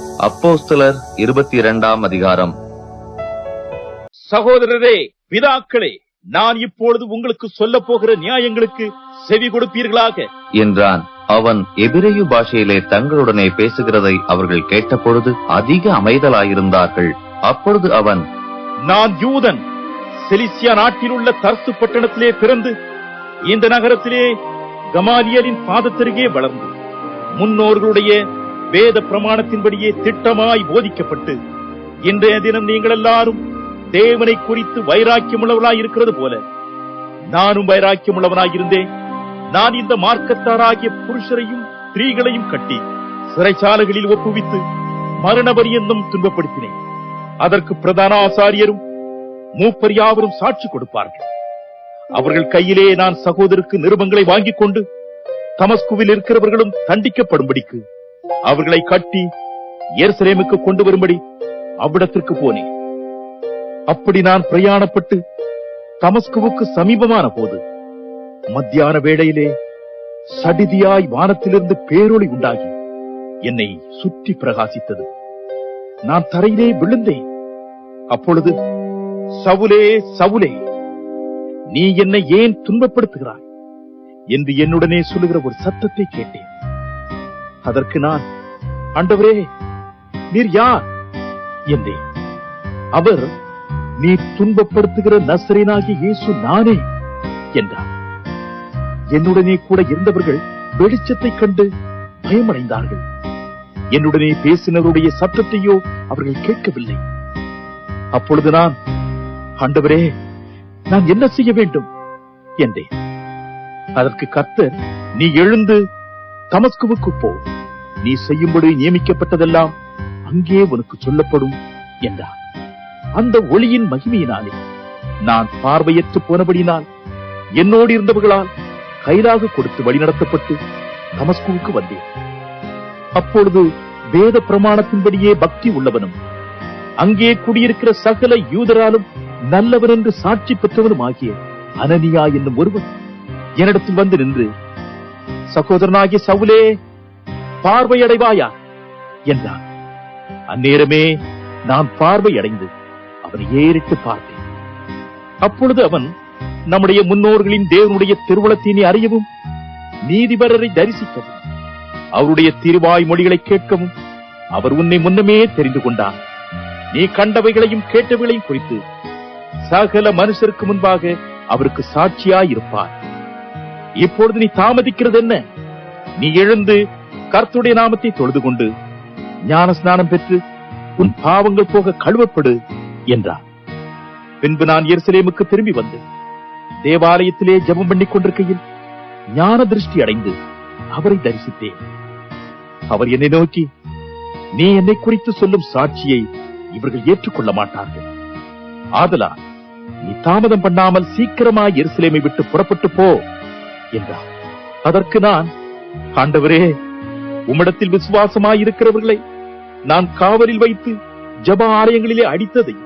அப்போஸ்தலர் இருபத்தி இரண்டாம் அதிகாரம். சகோதரரே பிதாக்களே நான் இப்பொழுது உங்களுக்கு சொல்ல போகிற நியாயங்களுக்கு செவி கொடுப்பீர்களாக? என்றான். அவன் எபிரேயு பாஷையிலே தங்களுடனே பேசுகிறதை அவர்கள் கேட்டபொழுது அதிக அமைதலாயிருந்தார்கள். அப்பொழுது அவன் நான் யூதன் செலிசியா நாட்டில் உள்ள தர்சு பட்டணத்திலே பிறந்து இந்த நகரத்திலே கமாலியலின் பாதத்தருகே வளர்ந்து முன்னோர்களுடைய வேத பிரமாணத்தின்படியே திட்டமாய் போதிக்கப்பட்டு இன்றைய தினம் நீங்கள் எல்லாரும் தேவனை குறித்து வைராக்கியமுள்ளவர்களாய் இருக்கிறது போல நானும் வைராக்கியமுள்ளவனாய் இருந்தேன். நான் இந்த மார்க்கத்தாராகிய புருஷரையும் ஸ்திரீகளையும் கட்டி சிறைச்சாலைகளில் ஒப்புவித்து மரணபரியந்தம் துன்பப்படுத்தினேன். அதற்கு பிரதான ஆசாரியரும் மூப்பர் யாவரும் சாட்சி கொடுப்பார்கள். அவர்கள் கையிலே நான் சகோதரருக்கு நிருபங்களை வாங்கிக் கொண்டு தமஸ்குவில் இருக்கிறவர்களும் தண்டிக்கப்படும்படிக்கு அவர்களை கட்டி எருசலேமுக்கு கொண்டு வரும்படி அவ்விடத்திற்கு போனேன். அப்படி நான் பிரயாணப்பட்டு தமஸ்குவுக்கு சமீபமான போது மத்தியான வேளையிலே சடிதியாய் வானத்திலிருந்து பேரொளி உண்டாகி என்னை சுற்றி பிரகாசித்தது. நான் தரையிலே விழுந்தேன். அப்பொழுது சவுலே சவுலே நீ என்னை ஏன் துன்பப்படுத்துகிறாய்? என்று என்னுடனே சொல்லுகிற ஒரு சத்தத்தை கேட்டேன். அதற்கு நான் ஆண்டவரே நீர் யார்? என்றேன். அவர் நீ துன்பப்படுத்துகிற நசரேனாகிய இயேசு நானே என்றார். என்னுடனே கூட இருந்தவர்கள் வெளிச்சத்தை கண்டு பயமடைந்தார்கள். என்னுடனே பேசினருடைய சத்தத்தையோ அவர்கள் கேட்கவில்லை. அப்பொழுது நான் ஆண்டவரே நான் என்ன செய்ய வேண்டும்? என்றேன். அதற்கு கர்த்தர் நீ எழுந்து தமஸ்குவுக்கு போ. நீ செய்யும்படி நியமிக்கப்பட்டதெல்லாம் அங்கே உனக்கு சொல்லப்படும் என்றார் அந்த ஒளியின் மகிமையினாலே நான் பார்வையற்று போனபடினால் என்னோடு இருந்தவர்களால் கைலாக கொடுத்து வழிநடத்தப்பட்டு தமஸ்குவுக்கு வந்தேன். அப்பொழுது வேத பிரமாணத்தின்படியே பக்தி உள்ளவனும் அங்கே குடியிருக்கிற சகல யூதராலும் நல்லவர் என்று சாட்சி பெற்றவனும் ஆகிய அனனியா என்னும் ஒருவன் என்னிடத்தில் வந்து நின்று சகோதரனாகிய சவுலே பார்வையடைவாயா? என்றான். அந்நேரமே நான் பார்வையடைந்து அவனை ஏறிட்டு பார்த்தேன். அப்பொழுது அவன் நம்முடைய முன்னோர்களின் தேவனுடைய திருவுளத்தினை அறியவும் நீதிபரரை தரிசிக்கவும் அவருடைய திருவாய் மொழிகளை கேட்கவும் அவர் உன்னை முன்னமே தெரிந்து கொண்டார். நீ கண்டவைகளையும் கேட்டவைகளையும் குறித்து சகல மனுஷருக்கு முன்பாக அவருக்கு சாட்சியாயிருப்பார். இப்பொழுது நீ தாமதிக்கிறது என்ன நீ எழுந்து கர்த்துடைய நாமத்தை தொழுது கொண்டு ஞான ஸ்நானம் பெற்று உன் பாவங்கள் போக கழுவப்படு என்றார். பின்பு நான் எருசலேமுக்கு திரும்பி வந்து தேவாலயத்திலே ஜெபம் பண்ணிக் கொண்டிருக்கையில் ஞான திருஷ்டி அடைந்து அவரை தரிசித்தேன். அவர் என்னை நோக்கி நீ என்னை குறித்து சொல்லும் சாட்சியை இவர்கள் ஏற்றுக்கொள்ள மாட்டார்கள். ஆதலால் நீ தாமதம் பண்ணாமல் சீக்கிரமாய் எருசலேமை விட்டு புறப்பட்டு போ என்றார். அதற்கு நான் ஆண்டவரே உம்மிடத்தில் விசுவாசமாயிருக்கிறவர்களை நான் காவலில் வைத்து ஜப ஆலயங்களிலே அடித்ததை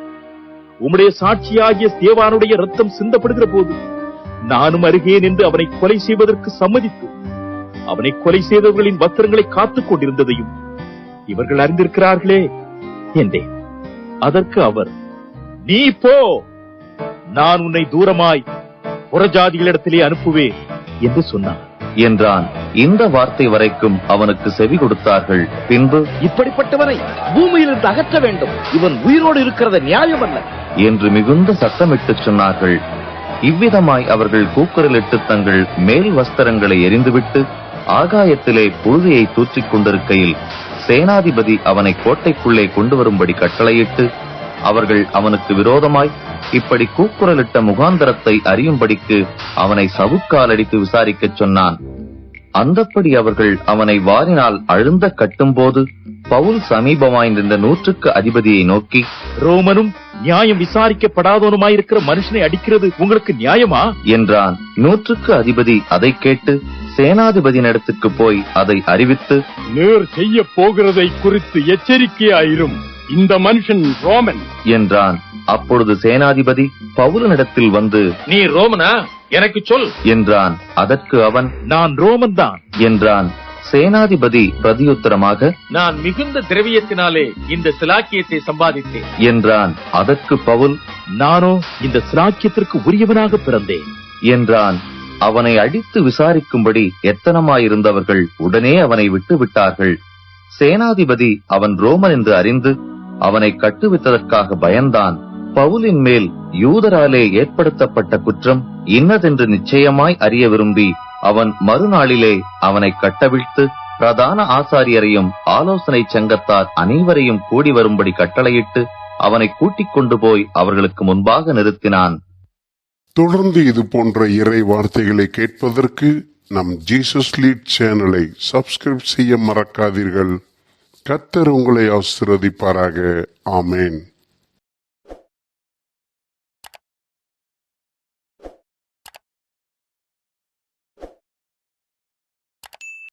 உம்முடைய சாட்சியாகிய தேவானுடைய ரத்தம் சிந்தப்படுகிற போது நானும் அருகேன் என்று அவனை கொலை செய்வதற்கு சம்மதித்து அவனை கொலை செய்தவர்களின் வஸ்திரங்களை காத்துக் கொண்டிருந்ததையும் இவர்கள் அறிந்திருக்கிறார்களே என்றேன். அதற்கு அவர் நீ போ நான் உன்னை தூரமாய் புறஜாதிகளிடத்திலே அனுப்புவேன் என்று சொன்னார். என்றான். இந்த வார்த்தை வரைக்கும் அவனுக்கு செவி கொடுத்தார்கள். பின்பு இப்படிப்பட்டவனை பூமியிலிருந்து அகற்ற வேண்டும். இவன் உயிரோடு இருக்கிறது நியாயமல்ல. என்று மிகுந்த சத்தமிட்டுச் சொன்னார்கள். இவ்விதமாய் அவர்கள் கூக்குரலிட்டு தங்கள் மேல் வஸ்திரங்களை எரிந்துவிட்டு ஆகாயத்திலே புழுதியை தூற்றிக் கொண்டிருக்கையில் சேனாதிபதி அவனை கோட்டைக்குள்ளே கொண்டு வரும்படி கட்டளையிட்டு அவர்கள் அவனுக்கு விரோதமாய் இப்படி கூக்குரலிட்ட முகாந்தரத்தை அறியும்படிக்கு அவனை சவுக்காலடித்து விசாரிக்கச் சொன்னான். அந்தப்படி அவர்கள் அவனை வாரினால் அழுந்த கட்டும்போது பவுல் சமீபமாய் நின்ற நூற்றுக்கு அதிபதியை நோக்கி ரோமனும் நியாயம் விசாரிக்கப்படாதவனுமாயிருக்கிற மனுஷனை அடிக்கிறது உங்களுக்கு நியாயமா? என்றான். நூற்றுக்கு அதிபதி அதை கேட்டு சேனாதிபதியினிடத்துக்கு போய் அதை அறிவித்து நேர் செய்ய போகிறதை குறித்து எச்சரிக்கையாயிரும். இந்த மனுஷன் ரோமன். என்றான். அப்பொழுது சேனாதிபதி பவுலனிடத்தில் வந்து நீ ரோமனா? எனக்கு சொல். என்றான். அதற்கு அவன் நான் ரோமன் தான் என்றான். சேனாதிபதி பிரதியுத்தரமாக நான் மிகுந்த திரவியத்தினாலே இந்த சிலாக்கியத்தை சம்பாதித்தேன். என்றான். அதற்கு பவுல் நானோ இந்த சிலாக்கியத்திற்கு உரியவனாக பிறந்தேன். என்றான். அவனை அடித்து விசாரிக்கும்படி எத்தனமாயிருந்தவர்கள் உடனே அவனை விட்டு விட்டார்கள். சேனாதிபதி அவன் ரோமன் என்று அறிந்து அவனை கட்டுவித்ததற்காக பயந்தான். பவுலின் மேல் யூதராலே ஏற்படுத்தப்பட்ட குற்றம் இன்னதென்று நிச்சயமாய் அறிய விரும்பி அவன் மறுநாளிலே அவனை கட்டவிழ்த்து பிரதான ஆசாரியரையும் ஆலோசனை சங்கத்தார் அனைவரையும் கூடி வரும்படி கட்டளையிட்டு அவனை கூட்டிக் கொண்டு போய் அவர்களுக்கு முன்பாக நிறுத்தினான். தொடர்ந்து இது போன்ற இறை வார்த்தைகளை கேட்பதற்கு நம் ஜீசஸ் லீட் சேனலை சப்ஸ்கிரைப் செய்ய மறக்காதீர்கள். கத்தர் உங்களை ஆசிரதிப்பாராக ஆமேன்.